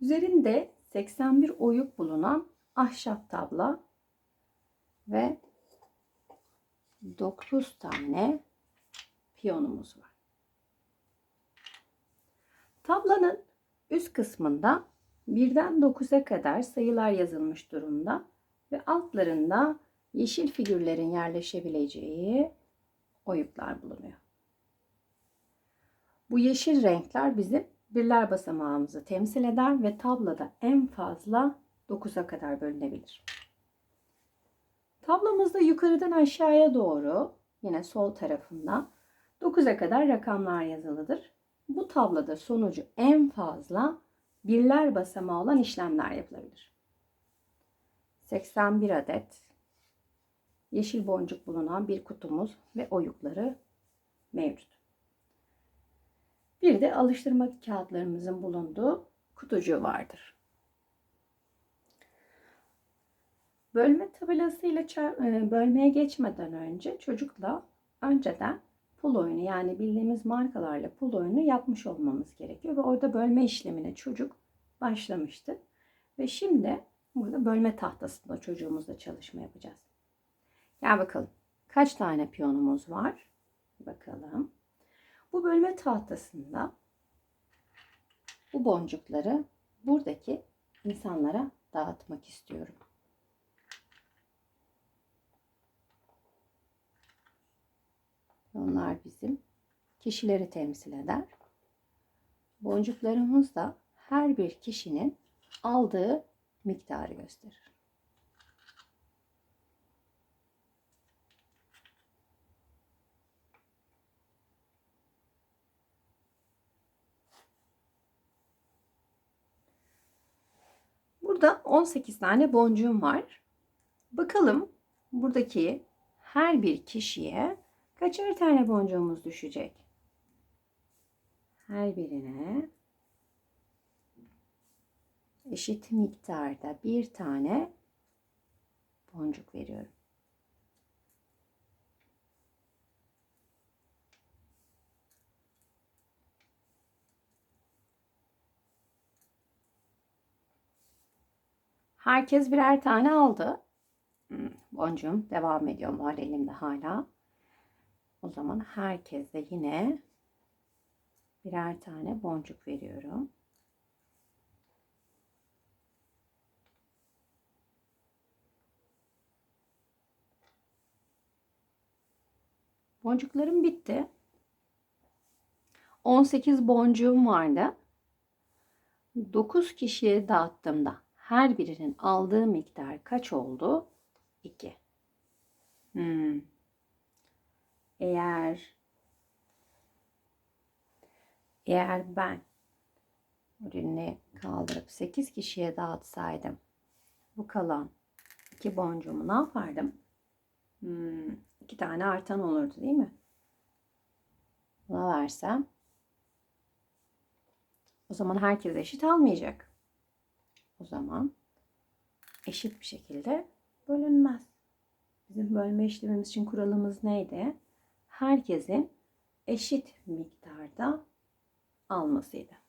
Üzerinde 81 oyuk bulunan ahşap tabla ve 9 tane piyonumuz var. Tablanın üst kısmında birden 9'a kadar sayılar yazılmış durumda ve altlarında yeşil figürlerin yerleşebileceği oyuklar bulunuyor. Bu yeşil renkler bizim birler basamağımızı temsil eder ve tabloda en fazla 9'a kadar bölünebilir. Tablomuzda yukarıdan aşağıya doğru yine sol tarafında 9'a kadar rakamlar yazılıdır. Bu tabloda sonucu en fazla birler basamağı olan işlemler yapılabilir. 81 adet yeşil boncuk bulunan bir kutumuz ve oyukları mevcut. Bir de alıştırma kağıtlarımızın bulunduğu kutucuğu vardır. Bölme tabelasıyla e, bölmeye geçmeden önce çocukla önceden pul oyunu yani bildiğimiz markalarla pul oyunu yapmış olmamız gerekiyor ve orada bölme işlemine çocuk başlamıştı. Ve şimdi burada bölme tahtasında çocuğumuzla çalışma yapacağız. Gel bakalım. Kaç tane piyonumuz var? Bakalım. Bu bölme tahtasında bu boncukları buradaki insanlara dağıtmak istiyorum. Onlar bizim kişileri temsil eder. Boncuklarımız da her bir kişinin aldığı miktarı gösterir. Burada 18 tane boncuğum var. Bakalım buradaki her bir kişiye kaçar tane boncuğumuz düşecek? Her birine eşit miktarda bir tane boncuk veriyorum. Herkes birer tane aldı. Hmm, boncuğum devam ediyor var elimde hala. O zaman herkese yine birer tane boncuk veriyorum. Boncuklarım bitti. 18 boncuğum vardı. 9 kişiye dağıttığımda her birinin aldığı miktar kaç oldu? 2. Hmm. Eğer eğer ben ürünü kaldırıp 8 kişiye dağıtsaydım bu kalan iki boncuğumu ne yapardım? Hmm, tane artan olurdu değil mi? Buna versem o zaman herkes eşit almayacak. O zaman eşit bir şekilde bölünmez. Bizim bölme işlemimiz için kuralımız neydi? Herkesin eşit miktarda almasıydı.